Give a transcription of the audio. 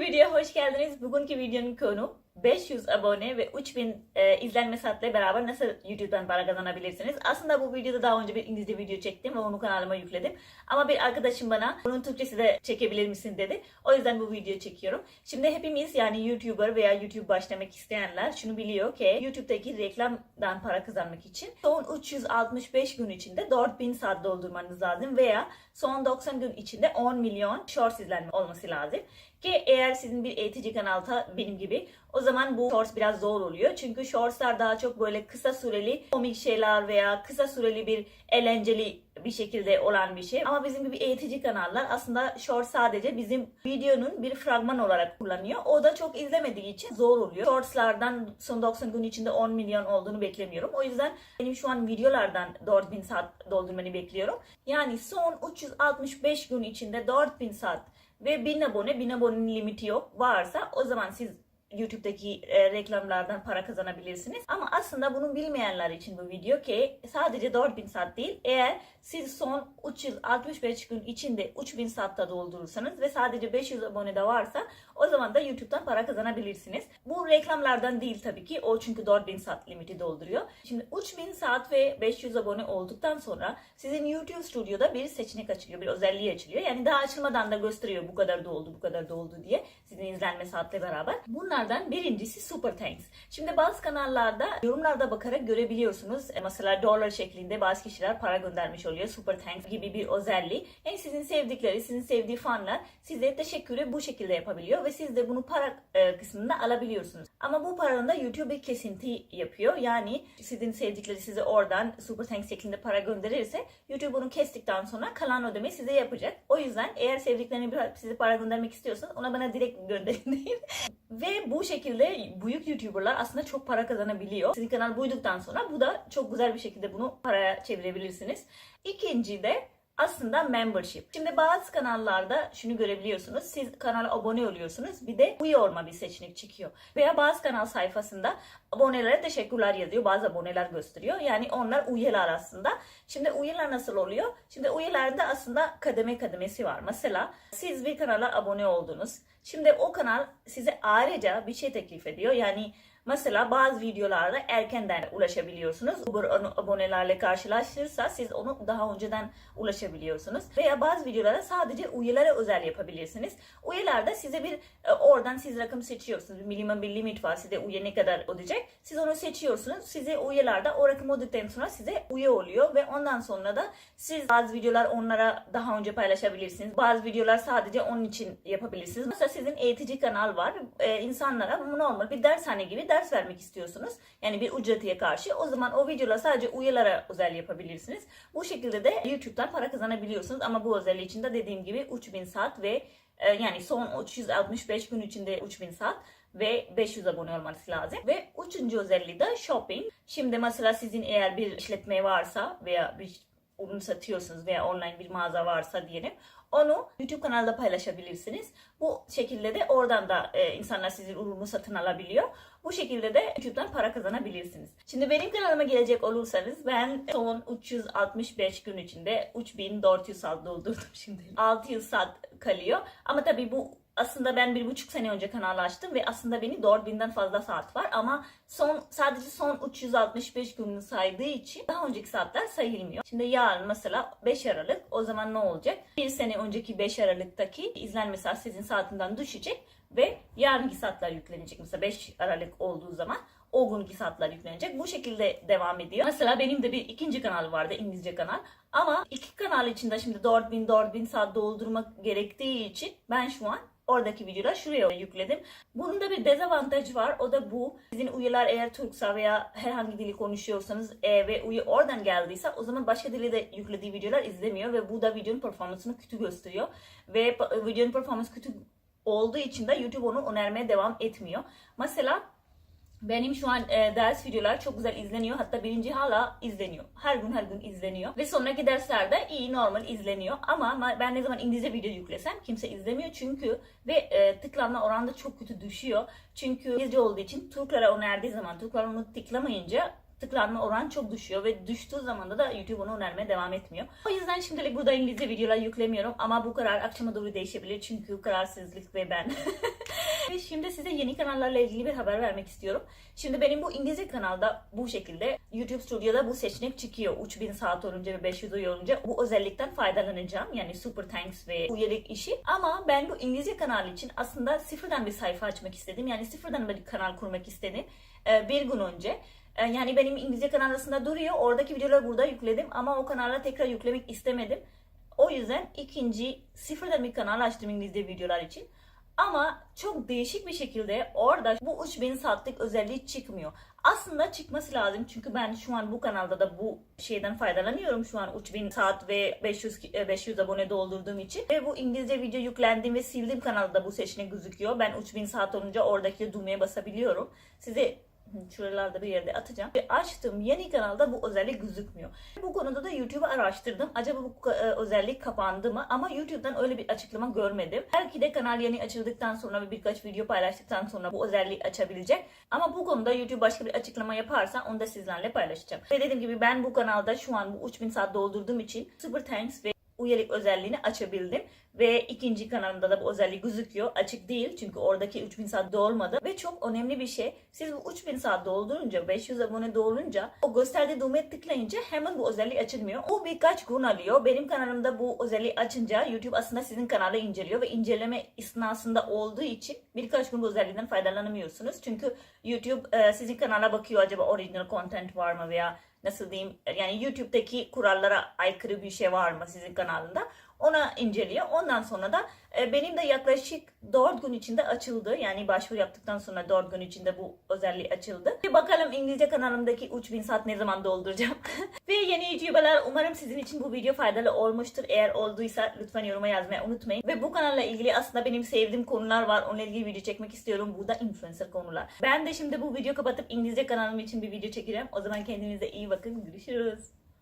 bir videoya hoş geldiniz. Bugünkü videonun konu 500 abone ve 3000 e, izlenme saatle beraber nasıl YouTube'dan para kazanabilirsiniz? Aslında bu videoda daha önce bir İngilizce video çektim ve onu kanalıma yükledim. Ama bir arkadaşım bana bunun Türkçesi de çekebilir misin dedi. O yüzden bu videoyu çekiyorum. Şimdi hepimiz yani YouTuber veya YouTube başlamak isteyenler şunu biliyor ki YouTube'daki reklamdan para kazanmak için son 365 gün içinde 4000 saat doldurmanız lazım veya son 90 gün içinde 10 milyon shorts izlenme olması lazım. Ki eğer sizin bir eğitici kanalda benim gibi o zaman bu shorts biraz zor oluyor. Çünkü shortslar daha çok böyle kısa süreli komik şeyler veya kısa süreli bir eğlenceli bir şekilde olan bir şey. Ama bizim gibi eğitici kanallar aslında short sadece bizim videonun bir fragman olarak kullanıyor. O da çok izlemediği için zor oluyor. Shortslardan son 90 gün içinde 10 milyon olduğunu beklemiyorum. O yüzden benim şu an videolardan 4000 saat doldurmanı bekliyorum. Yani son 365 gün içinde 4000 saat ve 1000 abone, 1000 abonenin limiti yok varsa o zaman siz YouTube'daki e, reklamlardan para kazanabilirsiniz. Ama aslında bunu bilmeyenler için bu video ki sadece 4000 saat değil. Eğer siz son 365 gün içinde 3000 saatte doldurursanız ve sadece 500 abone de varsa o zaman da YouTube'dan para kazanabilirsiniz. Bu reklamlardan değil tabii ki. O çünkü 4000 saat limiti dolduruyor. Şimdi 3000 saat ve 500 abone olduktan sonra sizin YouTube Studio'da bir seçenek açılıyor, bir özelliği açılıyor. Yani daha açılmadan da gösteriyor bu kadar doldu, bu kadar doldu diye sizin izlenme saatle beraber. Bunlardan birincisi Super Thanks. Şimdi bazı kanallarda yorumlarda bakarak görebiliyorsunuz. E, Mesela dolar şeklinde bazı kişiler para göndermiş oluyor. Super Thanks gibi bir özelliği. Yani sizin sevdikleri, sizin sevdiği fanlar size teşekkürü bu şekilde yapabiliyor ve siz de bunu para e, kısmında alabiliyorsunuz. Ama bu paranın da YouTube bir kesinti yapıyor. Yani sizin sevdikleri size oradan Super Thanks şeklinde para gönderirse YouTube bunu kestikten sonra kalan ödeme size yapacak. O yüzden eğer sevdiklerini size para göndermek istiyorsanız ona bana direkt gönderin deyin. Ve bu şekilde büyük YouTuber'lar aslında çok para kazanabiliyor. Sizin kanal buyduktan sonra bu da çok güzel bir şekilde bunu paraya çevirebilirsiniz. İkinci de aslında membership. Şimdi bazı kanallarda şunu görebiliyorsunuz. Siz kanala abone oluyorsunuz. Bir de üye olma bir seçenek çıkıyor. Veya bazı kanal sayfasında abonelere teşekkürler yazıyor. Bazı aboneler gösteriyor. Yani onlar üyeler aslında. Şimdi üyeler nasıl oluyor? Şimdi üyelerde aslında kademe kademesi var. Mesela siz bir kanala abone oldunuz. Şimdi o kanal size ayrıca bir şey teklif ediyor. Yani Mesela bazı videolarda erkenden ulaşabiliyorsunuz. Uber abonelerle karşılaştırırsa siz onu daha önceden ulaşabiliyorsunuz. Veya bazı videolarda sadece üyelere özel yapabilirsiniz. Üyelerde size bir e, oradan siz rakam seçiyorsunuz. Bir minimum bir limit var size üye ne kadar ödeyecek. Siz onu seçiyorsunuz. Size üyelerde o rakam ödedikten sonra size üye oluyor ve ondan sonra da siz bazı videolar onlara daha önce paylaşabilirsiniz. Bazı videolar sadece onun için yapabilirsiniz. Mesela sizin eğitici kanal var. Ee, insanlara normal bir dershane gibi ders vermek istiyorsunuz. Yani bir ücretiye karşı. O zaman o videolar sadece üyelere özel yapabilirsiniz. Bu şekilde de YouTube'dan para kazanabiliyorsunuz. Ama bu özelliği için de dediğim gibi 3000 saat ve e, yani son 365 gün içinde 3000 saat ve 500 abone olması lazım. Ve üçüncü özelliği de shopping. Şimdi mesela sizin eğer bir işletme varsa veya bir ürün satıyorsunuz veya online bir mağaza varsa diyelim onu YouTube kanalda paylaşabilirsiniz. Bu şekilde de oradan da e, insanlar sizin ürünü satın alabiliyor. Bu şekilde de YouTube'dan para kazanabilirsiniz. Şimdi benim kanalıma gelecek olursanız ben son 365 gün içinde 3400 saat doldurdum şimdi. 600 saat kalıyor. Ama tabii bu aslında ben bir buçuk sene önce kanal açtım ve aslında beni 4000'den fazla saat var ama son sadece son 365 gününü saydığı için daha önceki saatler sayılmıyor. Şimdi yarın mesela 5 Aralık o zaman ne olacak? Bir sene önceki 5 Aralık'taki izlenme saat sizin saatinden düşecek ve yarınki saatler yüklenecek. Mesela 5 Aralık olduğu zaman o günkü saatler yüklenecek. Bu şekilde devam ediyor. Mesela benim de bir ikinci kanal vardı İngilizce kanal. Ama iki kanal içinde şimdi 4000 4000 saat doldurmak gerektiği için ben şu an oradaki videolar şuraya yükledim. Bunun da bir dezavantajı var. O da bu. Sizin üyeler eğer Türkse veya herhangi dili konuşuyorsanız e, ve üye oradan geldiyse o zaman başka dili de yüklediği videolar izlemiyor ve bu da videonun performansını kötü gösteriyor. Ve videonun performansı kötü olduğu için de YouTube onu önermeye devam etmiyor. Mesela benim şu an e, ders videolar çok güzel izleniyor. Hatta birinci hala izleniyor. Her gün her gün izleniyor. Ve sonraki derslerde iyi normal izleniyor. Ama ma- ben ne zaman İngilizce video yüklesem kimse izlemiyor. Çünkü ve e, tıklanma oranı da çok kötü düşüyor. Çünkü İngilizce olduğu için Türklere önerdiği zaman Türkler onu tıklamayınca tıklanma oranı çok düşüyor ve düştüğü zaman da, YouTube onu önermeye devam etmiyor. O yüzden şimdilik burada İngilizce videolar yüklemiyorum ama bu karar akşama doğru değişebilir çünkü kararsızlık ve ben. Ve şimdi size yeni kanallarla ilgili bir haber vermek istiyorum. Şimdi benim bu İngilizce kanalda bu şekilde YouTube Studio'da bu seçenek çıkıyor. 3000 saat olunca ve 500 üye olunca bu özellikten faydalanacağım. Yani Super Thanks ve üyelik işi. Ama ben bu İngilizce kanal için aslında sıfırdan bir sayfa açmak istedim. Yani sıfırdan bir kanal kurmak istedim. Ee, bir gün önce. Ee, Yani benim İngilizce kanal arasında duruyor. Oradaki videoları burada yükledim ama o kanala tekrar yüklemek istemedim. O yüzden ikinci sıfırdan bir kanal açtım İngilizce videolar için. Ama çok değişik bir şekilde orada bu 3000 saatlik özelliği çıkmıyor. Aslında çıkması lazım çünkü ben şu an bu kanalda da bu şeyden faydalanıyorum. Şu an 3000 saat ve 500 ki- e, 500 abone doldurduğum için. Ve bu İngilizce video yüklendiğim ve sildiğim kanalda bu seçenek gözüküyor. Ben 3000 saat olunca oradaki düğmeye basabiliyorum. Size şuralarda bir yerde atacağım. Ve açtığım yeni kanalda bu özellik gözükmüyor. Bu konuda da YouTube'u araştırdım. Acaba bu e, özellik kapandı mı? Ama YouTube'dan öyle bir açıklama görmedim. Belki de kanal yeni açıldıktan sonra ve birkaç video paylaştıktan sonra bu özelliği açabilecek. Ama bu konuda YouTube başka bir açıklama yaparsa onu da sizlerle paylaşacağım. Ve dediğim gibi ben bu kanalda şu an bu 3000 saat doldurduğum için Super Thanks ve üyelik özelliğini açabildim. Ve ikinci kanalımda da bu özellik gözüküyor. Açık değil çünkü oradaki 3000 saat dolmadı. Ve çok önemli bir şey. Siz bu 3000 saat doldurunca, 500 abone dolunca o gösterdiği düğmeye tıklayınca hemen bu özellik açılmıyor. O birkaç gün alıyor. Benim kanalımda bu özelliği açınca YouTube aslında sizin kanalı inceliyor ve inceleme esnasında olduğu için birkaç gün bu özelliğinden faydalanamıyorsunuz. Çünkü YouTube e, sizin kanala bakıyor acaba original content var mı veya nasıl diyeyim yani YouTube'daki kurallara aykırı bir şey var mı sizin kanalında ona inceliyor. Ondan sonra da e, benim de yaklaşık 4 gün içinde açıldı. Yani başvuru yaptıktan sonra 4 gün içinde bu özelliği açıldı. Bir bakalım İngilizce kanalımdaki 3000 saat ne zaman dolduracağım. Ve yeni YouTuber'lar umarım sizin için bu video faydalı olmuştur. Eğer olduysa lütfen yoruma yazmayı unutmayın. Ve bu kanalla ilgili aslında benim sevdiğim konular var. Onunla ilgili video çekmek istiyorum. Bu da influencer konular. Ben de şimdi bu video kapatıp İngilizce kanalım için bir video çekeceğim. O zaman kendinize iyi bakın. Görüşürüz.